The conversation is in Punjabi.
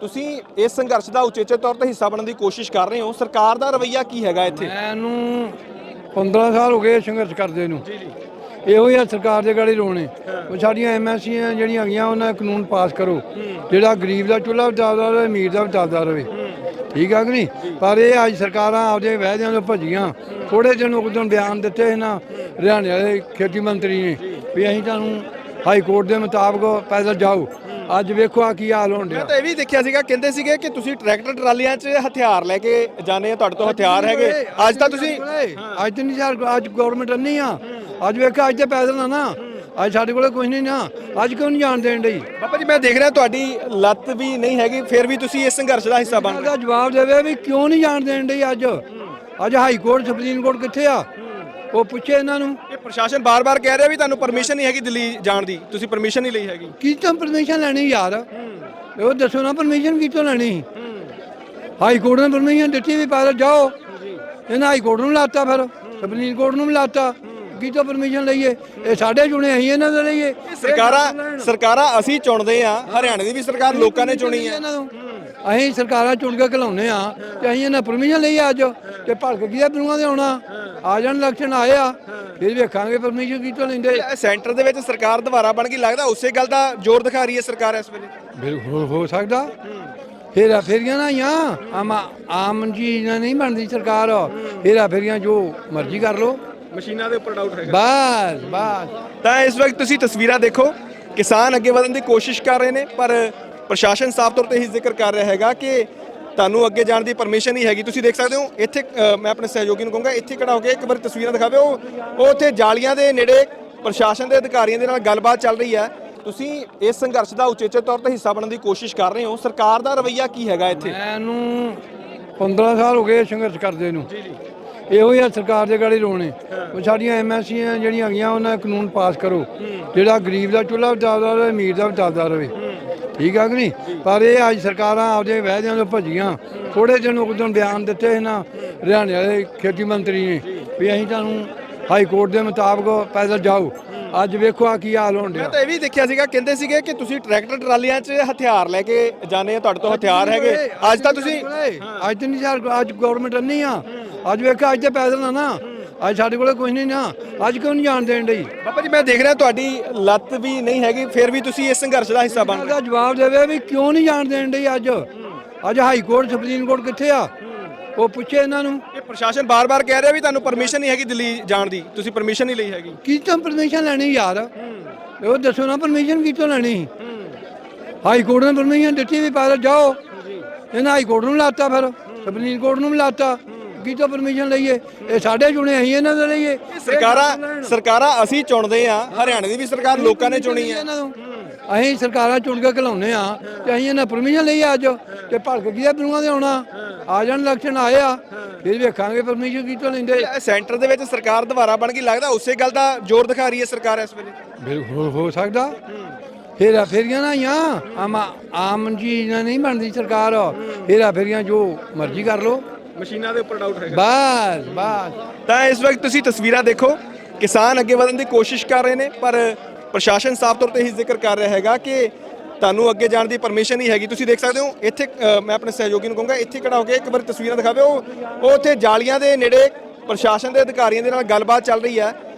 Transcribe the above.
ਤੁਸੀਂ ਇਸ ਸੰਘਰਸ਼ ਦਾ ਉਚੇਚੇ ਤੌਰ ਤੇ ਹਿੱਸਾ ਬਣਨ ਦੀ ਕੋਸ਼ਿਸ਼ ਕਰ ਰਹੇ ਹੋ। ਸਰਕਾਰ ਦਾ ਰਵੱਈਆ ਕੀ ਹੈਗਾ ਇੱਥੇ? ਮੈਨੂੰ 15 ਸਾਲ ਹੋ ਗਏ ਸੰਘਰਸ਼ ਕਰਦੇ ਨੂੰ। ਇਹੋ ਹੀ ਆ ਸਰਕਾਰ ਦੇ ਗਾੜੀ ਰੋਣੇ। ਉਹ ਸਾਡੀਆਂ ਐਮਐਸਸੀਆਂ ਜਿਹੜੀਆਂ ਹੈਗੀਆਂ ਉਹਨਾਂ ਕਾਨੂੰਨ ਪਾਸ ਕਰੋ। ਜਿਹੜਾ ਗਰੀਬ ਦਾ ਚੁੱਲ੍ਹਾ ਬਚਾਉਂਦਾ ਰਹੇ ਅਮੀਰ ਦਾ ਬਚਾਉਂਦਾ ਰਹੇ। ਠੀਕ ਆ ਕਿ ਨਹੀਂ? ਪਰ ਇਹ ਅੱਜ ਸਰਕਾਰਾਂ ਆਪਦੇ ਵਾਅਦਿਆਂ ਤੋਂ ਭੱਜੀਆਂ। ਥੋੜੇ ਦਿਨ ਉਦੋਂ ਬਿਆਨ ਦਿੱਤੇ ਸੀ ਨਾ ਹਰਿਆਣੇ ਵਾਲੇ ਖੇਤੀ ਮੰਤਰੀ ਨੇ ਵੀ ਅਸੀਂ ਤੁਹਾਨੂੰ ਹਾਈ ਕੋਰਟ ਦੇ ਮੁਤਾਬਕ ਪੈਦਲ ਜਾਓ। ਅੱਜ ਵੇਖੋ ਆ ਕੀ ਹਾਲ ਹੋਣ ਡਿਆ। ਮੈਂ ਤਾਂ ਇਹ ਵੀ ਦੇਖਿਆ ਸੀਗਾ ਕਹਿੰਦੇ ਸੀਗੇ ਕਿ ਤੁਸੀਂ ਟਰੈਕਟਰ ਟਰਾਲੀਆਂ 'ਚ ਹਥਿਆਰ ਲੈ ਕੇ ਜਾਣੇ ਆ ਤੁਹਾਡੇ ਤੋਂ ਹਥਿਆਰ ਹੈਗੇ। ਅੱਜ ਤਾਂ ਤੁਸੀਂ ਅੱਜ ਤਾਂ ਨਹੀਂ ਯਾਰ ਅੱਜ ਗਵਰਨਮੈਂਟ ਨਹੀਂ ਆ। ਅੱਜ ਵੇਖੋ ਅੱਜ ਤੇ ਪੈਦਲ ਆ ਨਾ। ਅੱਜ ਸਾਡੇ ਕੋਲੇ ਕੁਝ ਨਹੀਂ ਨਾ। ਅੱਜ ਕਿਉਂ ਨਹੀਂ ਜਾਣ ਦੇਣ ਡਈ? ਬਾਬਾ ਜੀ ਮੈਂ ਦੇਖ ਰਿਹਾ ਤੁਹਾਡੀ ਲੱਤ ਵੀ ਨਹੀਂ ਹੈਗੀ ਫਿਰ ਵੀ ਤੁਸੀਂ ਇਸ ਸੰਘਰਸ਼ ਦਾ ਹਿੱਸਾ ਬਣ ਜਵਾਬ ਦੇਵੇ ਵੀ ਕਿਉਂ ਨਹੀਂ ਜਾਣ ਦੇਣ ਡਈ ਅੱਜ? ਅੱਜ ਹਾਈ ਕੋਰਟ ਸੁਪਰੀਮ ਕੋਰਟ ਕਿੱਥੇ ਆ? ਉਹ ਪੁੱਛੇ ਇਹਨਾਂ ਨੂੰ। ਇਹ ਪ੍ਰਸ਼ਾਸਨ ਬਾਰ-ਬਾਰ ਕਹਿ ਰਿਹਾ ਵੀ ਤੁਹਾਨੂੰ ਪਰਮਿਸ਼ਨ ਨਹੀਂ ਹੈਗੀ ਦਿੱਲੀ ਜਾਣ ਦੀ। ਤੁਸੀਂ ਪਰਮਿਸ਼ਨ ਨਹੀਂ ਲਈ ਹੈਗੀ। ਕੀ ਤੋਂ ਪਰਮਿਸ਼ਨ ਲੈਣੀ ਯਾਰ? ਉਹ ਦੱਸੋ ਨਾ ਪਰਮਿਸ਼ਨ ਕੀ ਤੋਂ ਲੈਣੀ ਹਾਈ ਕੋਰਟ ਨੇ ਪਰਮਿਸ਼ਨ ਦਿੱਤੀ ਵੀ ਪੈਦਲ ਜਾਓ। ਇਹਨਾਂ ਹਾਈ ਕੋਰਟ ਨੂੰ ਲਾਤਾ ਫਿਰ ਸੁਪਰੀਮ ਕੋਰਟ ਨੂੰ ਲਾਤਾ। ਕੀ ਤੋਂ ਪਰਮਿਸ਼ਨ ਲਈਏ? ਇਹ ਸਾਡੇ ਚੁਣੇ ਅਸੀਂ ਇਹਨਾਂ ਦੇ ਲਈਏ। ਸਰਕਾਰਾਂ ਸਰਕਾਰਾਂ ਅਸੀਂ ਚੁਣਦੇ ਆ ਹਰਿਆਣੇ ਦੀ ਵੀ ਸਰਕਾਰ ਲੋਕਾਂ ਨੇ ਚੁਣੀ ਹੈ। ਅਸੀਂ ਸਰਕਾਰਾਂ ਚੁਣ ਕੇ ਘਲਾਉਨੇ ਆ ਤੇ ਅਸੀਂ ਇਹਨਾਂ ਪਰਮਿਸ਼ਨ ਲਈ ਅੱਜ। ਤੇ ਭਲਕ ਕੀ ਬਣੂਆਂ ਦੇ ਆਉਣਾ? ਆ ਜਾਣ ਇਲੈਕਸ਼ਨ ਆਏ ਆ। ਫਿਰ ਵੇਖਾਂਗੇ ਪਰਮਿਸ਼ਨ ਕੀ ਤੋਂ ਲੈਂਦੇ। ਸੈਂਟਰ ਦੇ ਵਿੱਚ ਸਰਕਾਰ ਦੁਬਾਰਾ ਬਣ ਗਈ ਲੱਗਦਾ ਉਸੇ ਗੱਲ ਦਾ ਜ਼ੋਰ ਦਿਖਾ ਰਹੀ ਹੈ ਸਰਕਾਰ ਇਸ ਵੇਲੇ। ਬਿਲਕੁਲ ਹੋ ਸਕਦਾ। ਫੇਰਾ ਫੇਰੀਆਂ ਨਾ ਆ ਆਮ ਆਮ ਜੀ ਨਹੀਂ ਬਣਦੀ ਸਰਕਾਰ। ਫੇਰਾ ਫੇਰੀਆਂ ਜੋ ਮਰਜ਼ੀ ਕਰ ਲੋ ਮਸ਼ੀਨਾਂ ਦੇ ਉੱਪਰ ਡਾਊਟ ਹੈਗਾ। ਬਸ ਬਸ। ਤਾਂ ਇਸ ਵਕਤ ਤੁਸੀਂ ਤਸਵੀਰਾਂ ਦੇਖੋ ਕਿਸਾਨ ਅੱਗੇ ਵਧਣ ਦੀ ਕੋਸ਼ਿਸ਼ ਕਰ ਰਹੇ ਨੇ ਪਰ ਪ੍ਰਸ਼ਾਸਨ ਸਾਫ਼ ਤੌਰ ਤੇ ਇਹ ਜ਼ਿਕਰ ਕਰ ਰਿਹਾ ਹੈਗਾ ਕਿ ਤੁਹਾਨੂੰ ਅੱਗੇ ਜਾਣ ਦੀ ਪਰਮਿਸ਼ਨ ਨਹੀਂ ਹੈਗੀ। ਤੁਸੀਂ ਦੇਖ ਸਕਦੇ ਹੋ ਇੱਥੇ ਅ, ਮੈਂ ਆਪਣੇ ਸਹਿਯੋਗੀ ਨੂੰ ਕਹੂੰਗਾ ਇੱਥੇ ਖੜਾ ਹੋ ਕੇ ਇੱਕ ਵਾਰ ਤਸਵੀਰਾਂ ਦਿਖਾਵੇ ਉਹ ਉਹ ਉੱਥੇ ਜਾਲੀਆਂ ਦੇ ਨੇੜੇ ਪ੍ਰਸ਼ਾਸਨ ਦੇ ਅਧਿਕਾਰੀਆਂ ਦੇ ਨਾਲ ਗੱਲਬਾਤ ਚੱਲ ਰਹੀ ਹੈ। ਤੁਸੀਂ ਇਸ ਸੰਘਰਸ਼ ਦਾ ਉਚੇਚੇ ਤੌਰ ਤੇ ਹਿੱਸਾ ਬਣਨ ਦੀ ਕੋਸ਼ਿਸ਼ ਕਰ ਰਹੇ ਹੋ। ਸਰਕਾਰ ਦਾ ਰਵੱਈਆ ਕੀ ਹੈਗਾ ਇੱਥੇ? ਮੈਨੂੰ 15 ਸਾਲ ਹੋ ਗਏ ਸੰਘਰਸ਼ ਕਰਦੇ ਨੂੰ। ਜੀ ਜੀ। ਇਹੋ ਹੀ ਆ ਸਰਕਾਰ ਦੇ ਗਾੜੀ ਰੋਣੇ। ਉਹ ਸਾਡੀਆਂ ਐਮਐਸਸੀਆਂ ਜਿਹੜੀਆਂ ਹੈਗੀਆਂ ਉਹਨਾਂ ਦਾ ਕਾਨੂੰਨ ਪਾਸ ਕਰੋ। ਜਿਹੜਾ ਗਰੀਬ ਦਾ ਚੁੱਲ੍ਹਾ ਬਚਾਉਂਦਾ ਰਹੇ ਅਮੀਰ ਦਾ ਬਚਾਉਂਦਾ ਰਹੇ। ਠੀਕ ਆ ਕਿ ਨਹੀਂ? ਪਰ ਇਹ ਅੱਜ ਸਰਕਾਰਾਂ ਆਪਦੇ ਵਾਅਦਿਆਂ ਤੋਂ ਭੱਜੀਆਂ। ਥੋੜੇ ਦਿਨ ਉਦੋਂ ਬਿਆਨ ਦਿੱਤੇ ਨਾ ਹਰਿਆਣੇ ਵਾਲੇ ਖੇਤੀ ਮੰਤਰੀ ਨੇ ਵੀ ਅਸੀਂ ਤੁਹਾਨੂੰ ਹਾਈ ਕੋਰਟ ਦੇ ਮੁਤਾਬਕ ਪੈਦਲ ਜਾਓ। ਅੱਜ ਵੇਖੋ ਆ ਕੀ ਹਾਲ ਹੋਣ ਡਿਆ। ਮੈਂ ਤਾਂ ਇਹ ਵੀ ਦੇਖਿਆ ਸੀਗਾ ਕਹਿੰਦੇ ਸੀਗੇ ਕਿ ਤੁਸੀਂ ਟਰੈਕਟਰ ਟਰਾਲੀਆਂ 'ਚ ਹਥਿਆਰ ਲੈ ਕੇ ਜਾਣੇ ਆ ਤੁਹਾਡੇ ਤੋਂ ਹਥਿਆਰ ਹੈਗੇ। ਅੱਜ ਤਾਂ ਤੁਸੀਂ ਅੱਜ ਤਾਂ ਨਹੀਂ ਯਾਰ ਅੱਜ ਗਵਰਨਮੈਂਟ ਨਹੀਂ ਆ। ਅੱਜ ਵੇਖੋ ਅੱਜ ਤੇ ਪੈਦਲ ਆ ਨਾ। ਅੱਜ ਸਾਡੇ ਕੋਲੇ ਕੁਝ ਨਹੀਂ ਨਾ। ਅੱਜ ਕਿਉਂ ਨਹੀਂ ਜਾਣ ਦੇਣ ਡਈ? ਬਾਬਾ ਜੀ ਮੈਂ ਦੇਖ ਰਿਹਾ ਤੁਹਾਡੀ ਲੱਤ ਵੀ ਨਹੀਂ ਹੈਗੀ ਫਿਰ ਵੀ ਤੁਸੀਂ ਇਸ ਸੰਘਰਸ਼ ਦਾ ਹਿੱਸਾ ਬਣ ਰਹੇ ਦਾ ਜਵਾਬ ਦੇਵੇ ਵੀ ਕਿਉਂ ਨਹੀਂ ਜਾਣ ਦੇਣ ਡਈ ਅੱਜ? ਅੱਜ ਹਾਈ ਕੋਰਟ ਸੁਪਰੀਮ ਕੋਰਟ ਕਿੱਥੇ ਆ? ਉਹ ਪੁੱਛੇ ਇਹਨਾਂ ਨੂੰ। ਇਹ ਪ੍ਰਸ਼ਾਸਨ ਬਾਰ-ਬਾਰ ਕਹਿ ਰਿਹਾ ਵੀ ਤੁਹਾਨੂੰ ਪਰਮਿਸ਼ਨ ਨਹੀਂ ਹੈਗੀ ਦਿੱਲੀ ਜਾਣ ਦੀ। ਤੁਸੀਂ ਪਰਮਿਸ਼ਨ ਨਹੀਂ ਲਈ ਹੈਗੀ। ਕੀ ਤੋਂ ਪਰਮਿਸ਼ਨ ਲੈਣੀ ਯਾਰ? ਉਹ ਦੱਸੋ ਨਾ ਪਰਮਿਸ਼ਨ ਕੀ ਤੋਂ ਲੈਣੀ? ਹਾਈ ਕੋਰਟ ਨੇ ਪਰਮਿਸ਼ਨ ਦਿੱਤੀ ਵੀ ਪੈਦਲ ਜਾਓ। ਇਹਨਾਂ ਹਾਈ ਕੋਰਟ ਨੂੰ ਲਾਤਾ ਫਿਰ। ਸੁਪਰੀਮ ਕੋਰਟ ਨੂੰ ਵੀ ਲਾਤਾ। ਕੀ ਤੋਂ ਪਰਮਿਸ਼ਨ ਲਈਏ? ਇਹ ਸਾਡੇ ਚੁਣੇ ਅਸੀਂ ਇਹਨਾਂ ਦੇ ਲਈਏ। ਸਰਕਾਰਾਂ ਸਰਕਾਰਾਂ ਅਸੀਂ ਚੁਣਦੇ ਆ। ਹਰਿਆਣੇ ਦੀ ਵੀ ਸਰਕਾਰ ਲੋਕਾਂ ਨੇ ਚੁਣੀ ਹੈ ਅਸੀਂ ਸਰਕਾਰਾਂ ਚੁਣ ਕੇ ਘਲਾਉਨੇ ਆ ਤੇ ਅਸੀਂ ਇਹਨਾਂ ਪਰਮਿਸ਼ਨ ਲਈ ਅੱਜ। ਤੇ ਭਲਕ ਕੀ ਬਣੂਆਂ ਦੇ ਆਉਣਾ? ਆ ਜਾਣ ਇਲੈਕਸ਼ਨ ਆਏ ਆ। ਫਿਰ ਵੇਖਾਂਗੇ ਪਰਮਿਸ਼ਨ ਕੀ ਤੋਂ ਲੈਂਦੇ ਸੈਂਟਰ ਦੇ ਵਿੱਚ ਸਰਕਾਰ ਦੁਬਾਰਾ ਬਣ ਗਈ ਲੱਗਦਾ ਉਸੇ ਗੱਲ ਦਾ ਜ਼ੋਰ ਦਿਖਾ ਰਹੀ ਹੈ ਸਰਕਾਰ ਇਸ ਵੇਲੇ। ਬਿਲਕੁਲ ਹੋ ਸਕਦਾ। ਫੇਰਾ ਫੇਰੀਆਂ ਨਾ ਆ ਆਮ ਆਮ ਜੀ ਨਹੀਂ ਬਣਦੀ ਸਰਕਾਰ। ਫੇਰਾ ਫੇਰੀਆਂ ਜੋ ਮਰਜ਼ੀ ਕਰ ਲੋ ਮਸ਼ੀਨਾਂ ਦੇ ਉੱਪਰ ਡਾਊਟ ਹੈਗਾ। ਬਸ ਬਸ। ਤਾਂ ਇਸ ਵਕਤ ਤੁਸੀਂ ਤਸਵੀਰਾਂ ਦੇਖੋ ਕਿਸਾਨ ਅੱਗੇ ਵਧਣ ਦੀ ਕੋਸ਼ਿਸ਼ ਕਰ ਰਹੇ ਨੇ ਪਰ ਪ੍ਰਸ਼ਾਸਨ ਸਾਫ਼ ਤੌਰ ਤੇ ਇਹ ਜ਼ਿਕਰ ਕਰ ਰਿਹਾ ਹੈਗਾ ਕਿ ਤੁਹਾਨੂੰ ਅੱਗੇ ਜਾਣ ਦੀ ਪਰਮਿਸ਼ਨ ਨਹੀਂ ਹੈਗੀ। ਤੁਸੀਂ ਦੇਖ ਸਕਦੇ ਹੋ ਇੱਥੇ ਅ, ਮੈਂ ਆਪਣੇ ਸਹਿਯੋਗੀ ਨੂੰ ਕਹੂੰਗਾ ਇੱਥੇ ਖੜਾ ਹੋ ਕੇ ਇੱਕ ਵਾਰ ਤਸਵੀਰਾਂ ਦਿਖਾਵੇ ਉਹ ਉਹ ਉੱਥੇ ਜਾਲੀਆਂ ਦੇ ਨੇੜੇ ਪ੍ਰਸ਼ਾਸਨ ਦੇ ਅਧਿਕਾਰੀਆਂ ਦੇ ਨਾਲ ਗੱਲਬਾਤ ਚੱਲ ਰਹੀ ਹੈ।